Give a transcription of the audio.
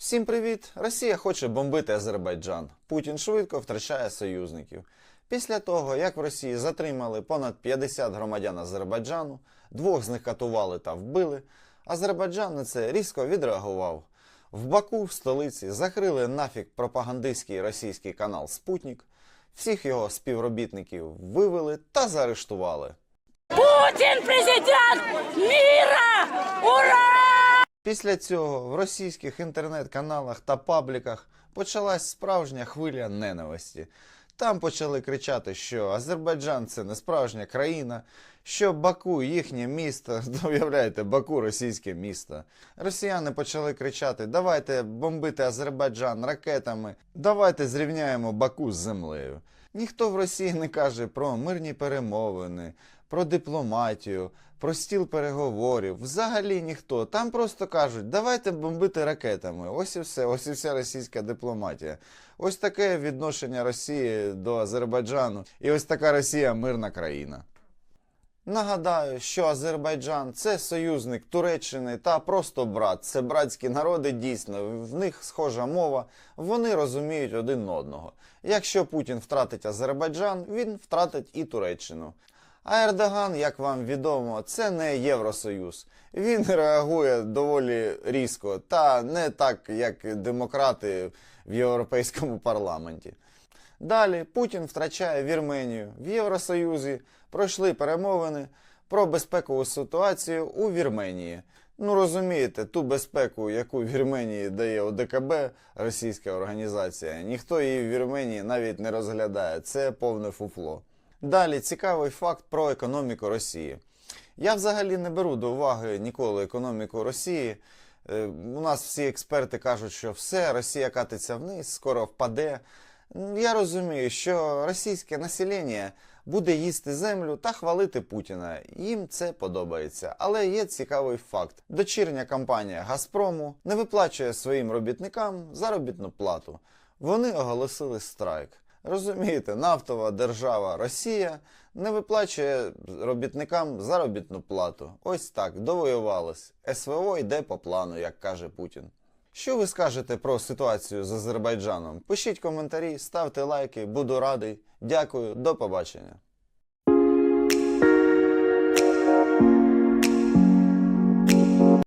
Всім привіт! Росія хоче бомбити Азербайджан. Путін швидко втрачає союзників. Після того, як в Росії затримали понад 50 громадян Азербайджану, двох з них катували та вбили, Азербайджан на це різко відреагував. В Баку, в столиці, закрили нафіг пропагандистський російський канал Спутник, всіх його співробітників вивели та заарештували. Путин президент! Після цього в російських інтернет-каналах та пабліках почалась справжня хвиля ненависті. Там почали кричати, що Азербайджан це не справжня країна, що Баку їхнє місто, уявляєте, Баку російське місто. Росіяни почали кричати: давайте бомбити Азербайджан ракетами, давайте зрівняємо Баку з землею. Ніхто в Росії не каже про мирні перемовини, про дипломатію, про стіл переговорів. Взагалі ніхто. Там просто кажуть, давайте бомбити ракетами. Ось і все, ось і вся російська дипломатія. Ось таке відношення Росії до Азербайджану. І ось така Росія мирна країна. Нагадаю, що Азербайджан це союзник Туреччини та просто брат. Це братські народи дійсно. В них схожа мова, вони розуміють один одного. Якщо Путін втратить Азербайджан, він втратить і Туреччину. А Ердоган, як вам відомо, це не Євросоюз. Він реагує доволі різко, та не так, як демократи в Європейському парламенті. Далі Путін втрачає Вірменію. В Євросоюзі пройшли перемовини про безпекову ситуацію у Вірменії. Ну розумієте, ту безпеку, яку Вірменії дає ОДКБ, російська організація, ніхто її в Вірменії навіть не розглядає. Це повне фуфло. Далі цікавий факт про економіку Росії. Я взагалі не беру до уваги ніколи економіку Росії. Е, У нас всі експерти кажуть, що все, Росія катиться вниз, скоро впаде. Я розумію, що російське населення буде їсти землю та хвалити Путіна. Їм це подобається. Але є цікавий факт: дочірня компанія Газпрому не виплачує своїм робітникам заробітну плату. Вони оголосили страйк. Розумієте, нафтова держава Росія не виплачує робітникам заробітну плату. Ось так, довоювалось. СВО йде по плану, як каже Путін. Що ви скажете про ситуацію з Азербайджаном? Пишіть коментарі, ставте лайки, буду радий. Дякую, до побачення.